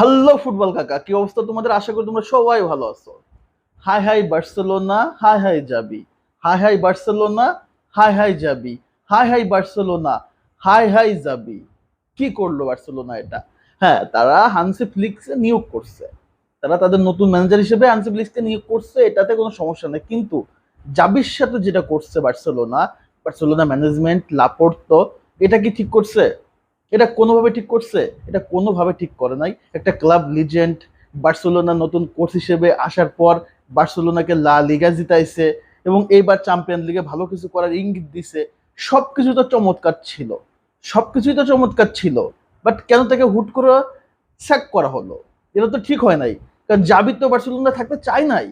Hello football কাকা, কি অবস্থা তোমাদের? আশা করি তোমরা সবাই ভালো আছো। হাই হাই বার্সেলোনা হাই হাই যাবি হাই হাই বার্সেলোনা হাই হাই যাবি হাই হাই বার্সেলোনা হাই হাই যাবি কি করল বার্সেলোনা এটা? হ্যাঁ তারা হানসি ফ্লিক্সে নিয়োগ করছে। তারা তাদের নতুন ম্যানেজার হিসেবে হানসি ফ্লিক্সকে নিয়োগ করছে, এটাতে কোনো সমস্যা নেই। কিন্তু জাবির সাথে যেটা করছে বার্সেলোনা বার্সেলোনা ম্যানেজমেন্ট লাপোর্তো এটা কি ঠিক করছে? এটা কোনোভাবে ঠিক করছে? এটা কোনোভাবে ঠিক করে নাই। একটা ক্লাব লিজেন্ড বার্সেলোনা নতুন কোচ হিসেবে আসার পর বার্সেলোনাকে লা লিগা জিতাইছে এবং এইবার চ্যাম্পিয়ন লিগে ভালো কিছু করার ইঙ্গিত দিছে। সব কিছু তো চমৎকার ছিল। সব কিছুই তো চমৎকার ছিল। বাট কেন তাকে হুট করে স্যাক করা হলো? এটা তো ঠিক হয় নাই। কারণ জাবি তো বার্সেলোনা থাকতে চায় নাই।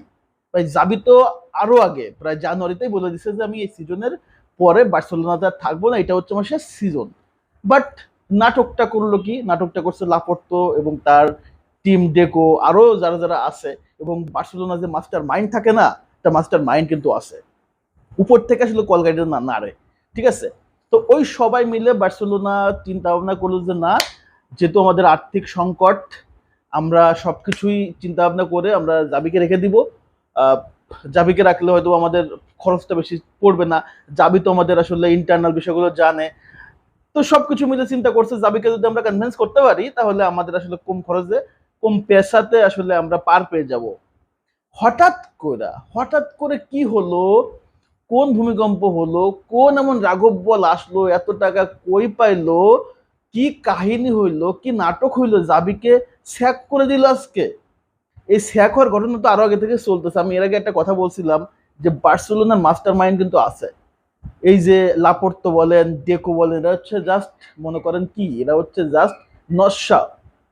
ভাই, জাবি তো আরও আগে, প্রায় জানুয়ারিতেই বলে দিছে যে, আমি এই সিজনের পরে বার্সেলোনাতে আর থাকব না। এটা হচ্ছে আমার শেষ সিজন বাট নাটকটা করল কি? নাটকটা করছে লাপর্তো এবং তার টিম ডেকো আরও যারা যারা আছে এবং বার্সেলোনা যে মাস্টার মাইন্ড থাকে না, একটা মাস্টার মাইন্ড কিন্তু আছে। উপর থেকে আসলে কলকাতা না, নাড়ে। ঠিক আছে? তো ওই সবাই মিলে বার্সেলোনা চিন্তা ভাবনা করল যে, না, যেহেতু আমাদের আর্থিক সংকট, আমরা সবকিছুই চিন্তা ভাবনা করে আমরা জাবিকে রেখে দিব। জাবিকে রাখলে হয়তো আমাদের খরচটা বেশি পড়বে না। জাবি তো আমাদের আসলে ইন্টারনাল বিষয়গুলো জানে। তো সবকিছু মিলে চিন্তা করছে, জাবিকে যদি আমরা কনভিন্স করতে পারি, তাহলে আমাদের আসলে কম খরচে, কম পেশাতে আসলে আমরা পার পেয়ে যাব। হঠাৎ করে হঠাৎ করে কি হলো? কোন ভূমিকম্প হলো? কোন এমন রাঘব বল আসলো? এত টাকা কই পাইলো? কি কাহিনী হইল? কি নাটক হইল জাবিকে? স্যাক করে দিল আজকে। এই স্যাক হওয়ার ঘটনা তো আরও আগে থেকে চলতেছে। আমি এর আগে একটা কথা বলছিলাম যে, বার্সেলোনার মাস্টার মাইন্ড কিন্তু আছে। এই যে লাপর্তো বলেন, ডেকো বলেন, এরা হচ্ছে জাস্ট মনে করেন কি? এরা হচ্ছে জাস্ট নস্যা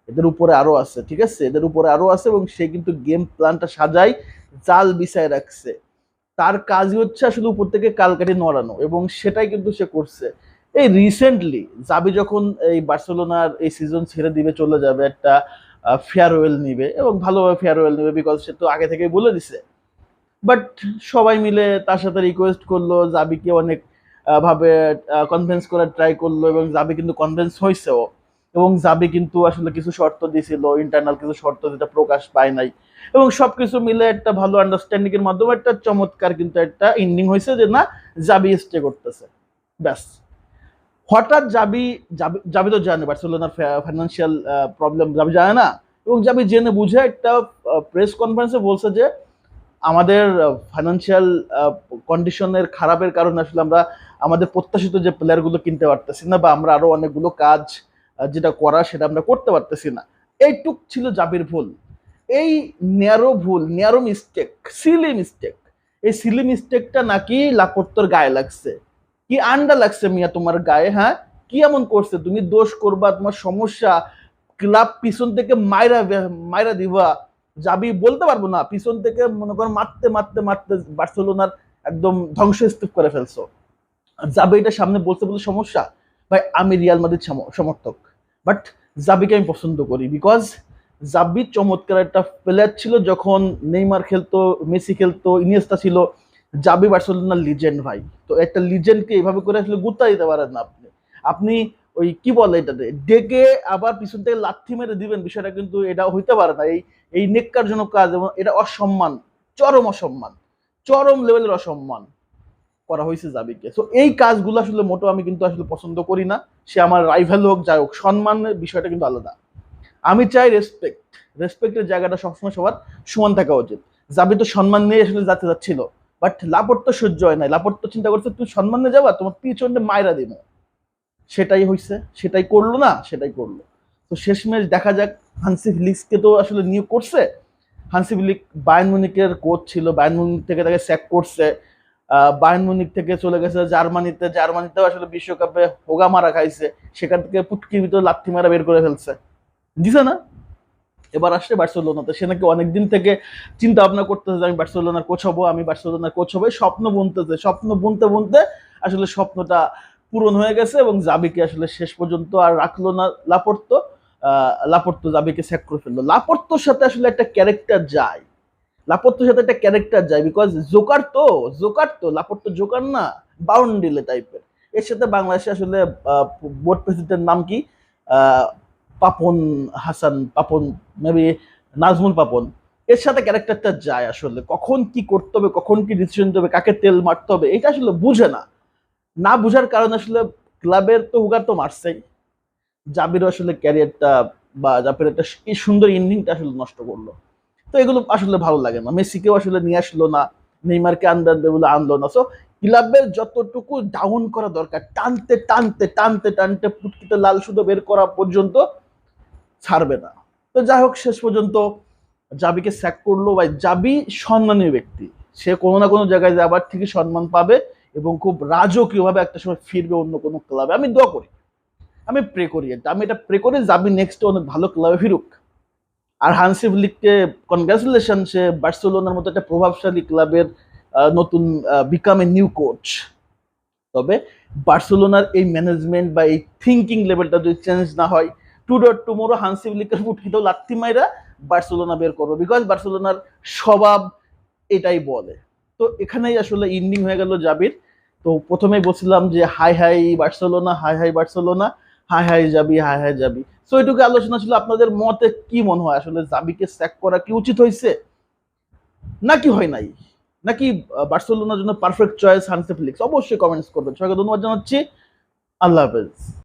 এদের উপরে আরও আছে, ঠিক আছে? এদের উপরে আরও আছে এবং সে কিন্তু গেম প্ল্যানটা সাজাই জাল বিছায় রাখছে। তার কাজই হচ্ছে আসলে উপর থেকে কালকাটি নড়ানো এবং সেটাই কিন্তু সে করছে। এই রিসেন্টলি জাবি যখন এই বার্সেলোনার এই সিজন ছেড়ে দিবে, চলে যাবে একটা ফেয়ারওয়েল নিবে এবং ভালোভাবে ফেয়ারওয়েল নিবে বিকজ সে তো আগে থেকেই বলে দিছে। বাট সবাই মিলে তার সাথে রিকোয়েস্ট করল, জাবিকে অনেক ভাবে কনভিন্স করার ট্রাই করল এবং জাবি কিন্তু কনভিন্স হয়েছেও এবং জাবি কিন্তু আসলে কিছু শর্ত দিয়েছিল ইন্টারনাল কিছু শর্ত যেটা প্রকাশ পায় নাই। এবং সবকিছু মিলে একটা ভালো আন্ডারস্ট্যান্ডিং এর মাধ্যমে একটা চমৎকার কিন্তু একটা এন্ডিং হয়েছে যে না, জাবি স্টে করতেছে। ব্যাস। হঠাৎ জাবি জাবি তো জানে, বার্সেলোনার ফাইন্যান্সিয়াল প্রবলেম জাবি জানে না। এবং জাবি জেনে বুঝে একটা প্রেস কনফারেন্সে বলছে যে আমাদের ফাইন্যান্সিয়াল কন্ডিশনের খারাপের কারণে আসলে আমরা আমাদের প্রত্যাশিত যে প্লেয়ারগুলো কিনতে পারতেছি না বা আমরা আরও অনেকগুলো কাজ যেটা করা সেটা আমরা করতে পারতেছি না। এইটুক ছিল জাবির ভুল। এই ন্যারো ভুল ন্যারো মিস্টেক সিলি মিস্টেক এই সিলি মিস্টেকটা নাকি লাপত্তর গায়ে লাগছে। কি আন্ডা লাগছে মিয়া তোমার গায়ে হ্যাঁ? কি এমন করছে? তুমি দোষ করবা, তোমার সমস্যা, ক্লাব পিছন থেকে মাইরা মাইরা দিবা। যাবি বলতে পারব না, পিছন থেকে মনে করো মারতে মারতে মারতে বার্সেলোনার একদম ধ্বংসস্তূপ করে ফেলছো। যাবে এটা সামনে বলতে বলতে সমস্যা? ভাই, আমি রিয়াল মাদ্রিদ সম- সমর্থক বাট জাবিকে আমি পছন্দ করি বিকজ জাবি চমৎকার একটা প্লেয়ার ছিল যখন নেইমার খেলতো, মেসি খেলতো ইনিয়েস্তা ছিল। জাবি বার্সেলোনার লিজেন্ড ভাই, তো একটা লিজেন্ডকে এইভাবে করে আসলে গুত্তা দিতে পারেন না আপনি। আপনি ওই কি বলে এটাতে? ডেকে আবার পিছন থেকে লাথি মেরে দিবেন, বিষয়টা কিন্তু এটা হইতে পারে না। এই এই নেককারজনক কাজ এবং এটা অসম্মান, চরম অসম্মান, চরম লেভেলের অসম্মান করা হয়েছে জাবিকে তো এই কাজগুলো আসলে মোটো আমি কিন্তু আসলে পছন্দ করি না। সে আমার রাইভেল হোক, যাই হোক, সম্মানের বিষয়টা কিন্তু আলাদা। আমি চাই রেসপেক্ট রেসপেক্টের জায়গাটা সবসময় সবার সমান থাকা উচিত। জাবি তো সম্মান নিয়ে আসলে যাতে যাচ্ছিল বাট লাপট তো সহ্য হয় নাই। লাপট তো চিন্তা করছে, তুই সম্মান নিয়ে যাবা? তোমার পিছনে মায়েরা দিব সেটাই হয়েছে সেটাই করল না সেটাই করল। তো শেষমেশ দেখা যাক হানসি ফিলিক্সকে তো আসলে নিয়োগ করছে। হানসি ফিলিক বায়ান কোচ ছিল বায়ান মুনিক থেকে তাকে স্যাক করছে। আহ, বায়ার্ন মুনিক থেকে চলে গেছে জার্মানিতে জার্মানিতেও আসলে বিশ্বকাপে হোগা মারা খাইছে। সেখান থেকে পুটকির ভিতরে লাথি মারা বের করে ফেলছে। দিছে না? এবার আসছে বার্সেলোনাতে। সে নাকি অনেকদিন থেকে চিন্তা ভাবনা করতেছে আমি বার্সেলোনার কোচ হব আমি বার্সেলোনার কোচ হব। স্বপ্ন বুনতেছে স্বপ্ন বুনতে বুনতে আসলে স্বপ্নটা পূরণ হয়ে গেছে এবং জাবিকে আসলে শেষ পর্যন্ত আর রাখল না লাপর্তো লাপর্তো জাবিকে স্যাক করে ফেলল। লাপর্তোর সাথে আসলে একটা ক্যারেক্টার যায়। লাপর্তোর সাথে একটা ক্যারেক্টার যায় বিকজ জোকার তো জোকার তো, লাপর্তো জোকার না বাউন্ডিলে টাইপের এর। সাথে বাংলাদেশে আসলে বোর্ড প্রেসিডেন্টের নাম কি? পাপন হাসান, পাপন মেবি নাজমুল পাপন। এর সাথে ক্যারেক্টারটা যায় আসলে। কখন কি করতে হবে, কখন কি ডিসিশন হবে, কাকে তেল মারতে হবে, এটা আসলে বুঝে না। না বুঝার কারণে আসলে ক্লাবের তো হুগার তো মারছেই। জাবিরও আসলে ক্যারিয়ারটা বা জাবির একটা এই সুন্দর ইনিংটা আসলে নষ্ট করল। তো এগুলো আসলে ভালো লাগে না। মেসিকেও আসলে নিয়ে আসলো না। নেইমারকে আনবে বলে আনলো না। সো ক্লাবের যতটুকু ডাউন করা দরকার, টানতে টানতে টানতে টানতে পুটকিতে লাল সুতো বের করা পর্যন্ত ছাড়বে না। তো যাই হোক, শেষ পর্যন্ত জাবিকে স্যাক করল বা জাবি সম্মানীয় ব্যক্তি। সে কোনো না কোনো জায়গায় যাবার ঠিকই সম্মান পাবে। এবং খুব রাজকীয়ভাবে একটা সময় ফিরবে অন্য কোনো ক্লাবে। আমি দোয়া করি। আমি প্রে করি। আমি এটা প্রে করি জাবি নেক্সট অনেক ভালো ক্লাবে ফিরুক। আর হানসিফ লিগকে কনগ্রাচুলেশন সে বার্সেলোনার মতো একটা প্রভাবশালী ক্লাবের নতুন বিকাম এ নিউ কোচ তবে বার্সেলোনার এই ম্যানেজমেন্ট বা এই থিঙ্কিং লেভেলটা যদি চেঞ্জ না হয় টু ডট টুমোরো হানসিফ লিগের ফুটকিতেও লাত্তি মাইরা বার্সেলোনা বের করব। বিকজ বার্সেলোনার স্বভাব এটাই বলে। তো এখানেই আসলে ইন্ডিং হয়ে গেল জাবির। তো প্রথমেই বলছিলাম যে হাই হাই বার্সেলোনা, হাই হাই বার্সেলোনা, হাই হাই যাবি, হাই হাই যাবি। সো এটুকু আলোচনা ছিল আপনাদের মতে কি মনে হয়? আসলে জাবিকে স্যাক করা কি উচিত হয়েছে? নাকি হয় নাই? নাকি বার্সেলোনার জন্য পারফেক্ট চয়েস হানসে ফিলিক্স অবশ্যই কমেন্টস করবেন। সবাইকে ধন্যবাদ জানাচ্ছি। আল্লাহ হাফেজ।